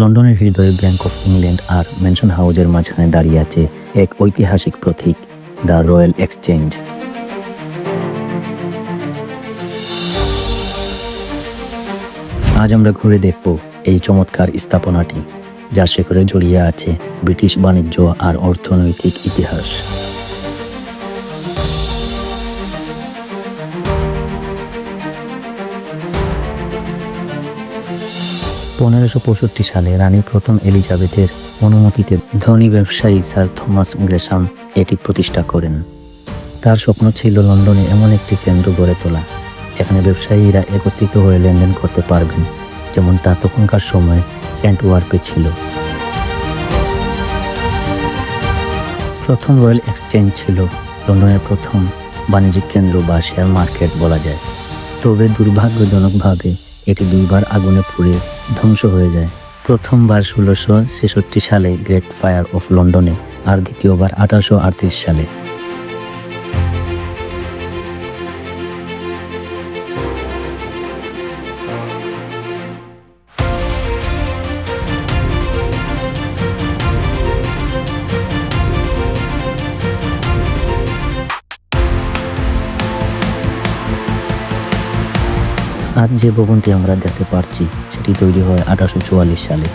লন্ডনের হৃদয়ে bank of England আর মেনশন হাউজের মাঝখানে দাঁড়িয়ে আছে এক ঐতিহাসিক প্রতীক দ্য রয়্যাল এক্সচেঞ্জ আজ আমরা ঘুরে দেখব এই চমৎকার স্থাপনাটি, যার শেখরে জড়িয়ে আছে ব্রিটিশ বাণিজ্য আর অর্থনৈতিক ইতিহাস। পনেরোশো পঁয়ষট্টি সালে রানী প্রথম এলিজাবেথের অনুমতিতে ধনী ব্যবসায়ী স্যার থমাস গ্রেসাম এটি প্রতিষ্ঠা করেন। তার স্বপ্ন ছিল লন্ডনে এমন একটি কেন্দ্র গড়ে তোলা, যেখানে ব্যবসায়ীরা একত্রিত হয়ে লেনদেন করতে পারবেন, যেমন তা তখনকার সময় ক্যান্টওয়ার্পে ছিল। প্রথম রয়্যাল এক্সচেঞ্জ ছিল লন্ডনের প্রথম বাণিজ্যিক কেন্দ্র বা শেয়ার মার্কেট বলা যায়। তবে দুর্ভাগ্যজনকভাবে এটি দুইবার আগুনে পুড়ে ধ্বংস হয়ে যায়। প্রথমবার ষোলোশো ছেষট্টি সালে গ্রেট ফায়ার অফ লন্ডনে আর দ্বিতীয়বার আঠারোশো আটত্রিশ সালে। আজ যে ভবনটি আমরা দেখতে পারছি, সেটি তৈরি হয় আঠারোশো চুয়াল্লিশ সালে।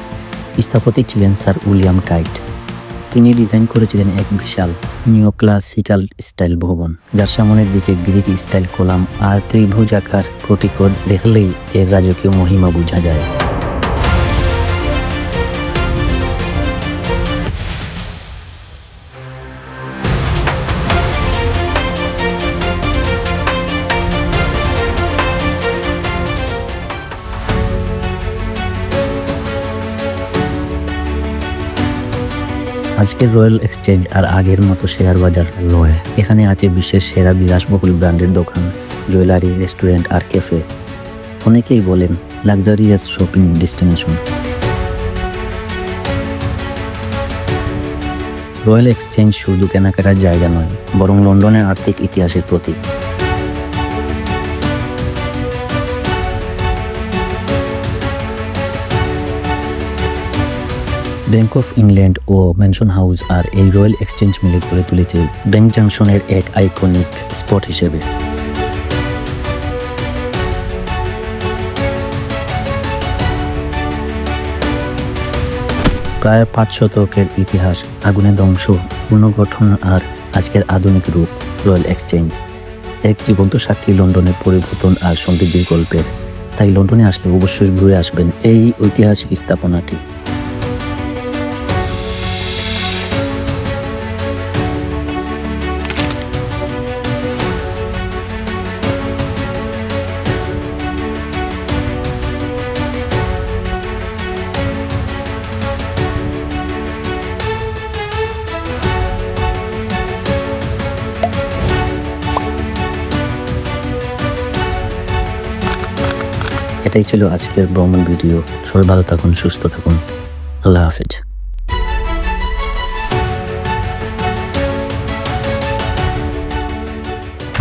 স্থপতি ছিলেন স্যার উইলিয়াম টাইট। তিনি ডিজাইন করেছিলেন এক বিশাল নিউ ক্লাসিক্যাল স্টাইল ভবন, যার সামনের দিকে গ্রিক স্টাইল কলাম আর ত্রিভুজাকার প্রতিকোধ দেখলেই এর রাজকীয় মহিমা বোঝা যায়। আজকের রয়্যাল এক্সচেঞ্জ আর আগের মতো শেয়ার বাজার নয়। এখানে আছে বিশ্বের সেরা বিলাসবহুল ব্র্যান্ডের দোকান, জুয়েলারি, রেস্টুরেন্ট আর ক্যাফে। অনেকেই বলেন, luxurious shopping destination. Royal Exchange শুধু কেনাকাটার জায়গা নয়, বরং লন্ডনের আর্থিক ইতিহাসের প্রতীক। ব্যাংক অফ ইংল্যান্ড ও ম্যানশন হাউস আর এই রয়্যাল এক্সচেঞ্জ মিলে গড়ে তুলেছে ব্যাংক জাংশনের এক আইকনিক স্পট হিসেবে। প্রায় পাঁচ শতকের ইতিহাস আগুনে ধ্বংস, পুনর্গঠন আর আজকের আধুনিক রূপ রয়্যাল এক্সচেঞ্জ এক জীবন্ত সাক্ষী লন্ডনের পরিবর্তন আর সমৃদ্ধির গল্পের। তাই লন্ডনে আসলে অবশ্যই ঘুরে আসবেন এই ঐতিহাসিক স্থাপনাটি। এটাই ছিল আজকের ভ্রমণ ভিডিও। সবাই ভালো থাকুন সুস্থ থাকুন। আল্লাহ হাফেজ।